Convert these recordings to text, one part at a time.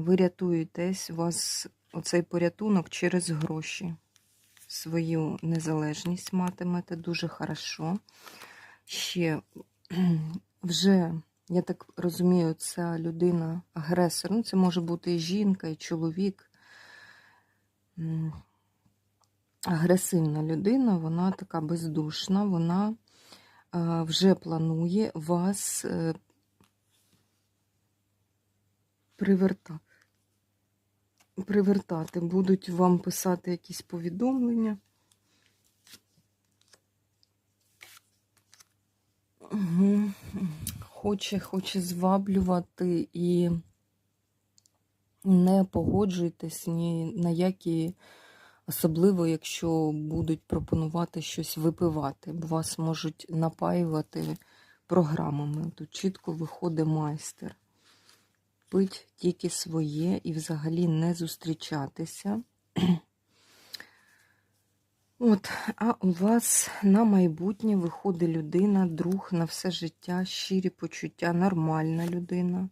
ви рятуєтесь, у вас оцей порятунок через гроші. Свою незалежність матимете дуже хорошо. Ще вже, я так розумію, ця людина агресор. Ну, це може бути і жінка, і чоловік. Агресивна людина, вона така бездушна, вона е, вже планує вас е, приверта... привертати. Будуть вам писати якісь повідомлення. Угу. Хоче, хоче зваблювати і не погоджуйтесь ні на які, особливо якщо будуть пропонувати щось випивати, бо вас можуть напаювати програмами. Тут чітко виходить майстер. Пить тільки своє і взагалі не зустрічатися. От, а у вас на майбутнє виходить людина, друг на все життя, щирі почуття, нормальна людина.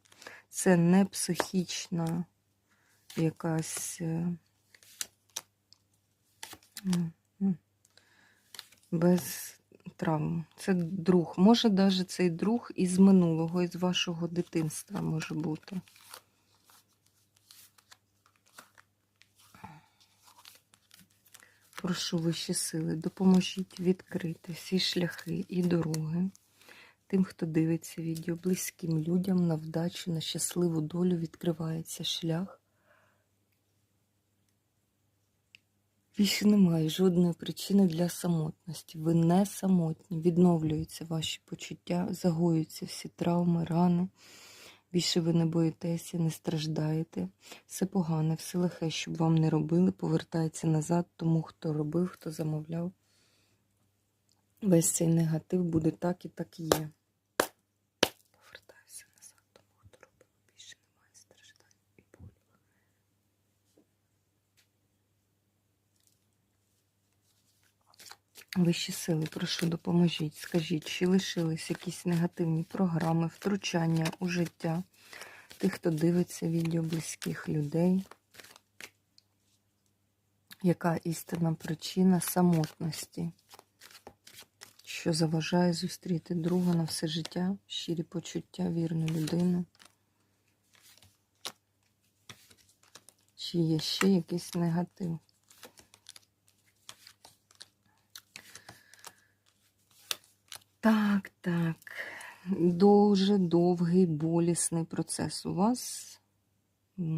Це не психічна якась е, без травм. Це друг. Може, навіть цей друг із минулого, із вашого дитинства може бути. Прошу вищі сили, допоможіть відкрити всі шляхи і дороги тим, хто дивиться відео, близьким людям на вдачу, на щасливу долю відкривається шлях. Більше немає жодної причини для самотності. Ви не самотні, відновлюються ваші почуття, загоюються всі травми, рани. Більше ви не боїтеся, не страждаєте. Все погане, все лихе, щоб вам не робили, повертається назад тому, хто робив, хто замовляв. Весь цей негатив буде так і так і є. Повертайся назад тому, хто робив. Більше немає страждань і болю. Вищі сили, прошу, допоможіть. Скажіть, чи лишились якісь негативні програми, втручання у життя тих, хто дивиться відео близьких людей? Яка істинна причина самотності, що заважає зустріти друга на все життя, щирі почуття, вірну людину? Чи є ще якийсь негатив? Так, так. Дуже довгий болісний процес у вас.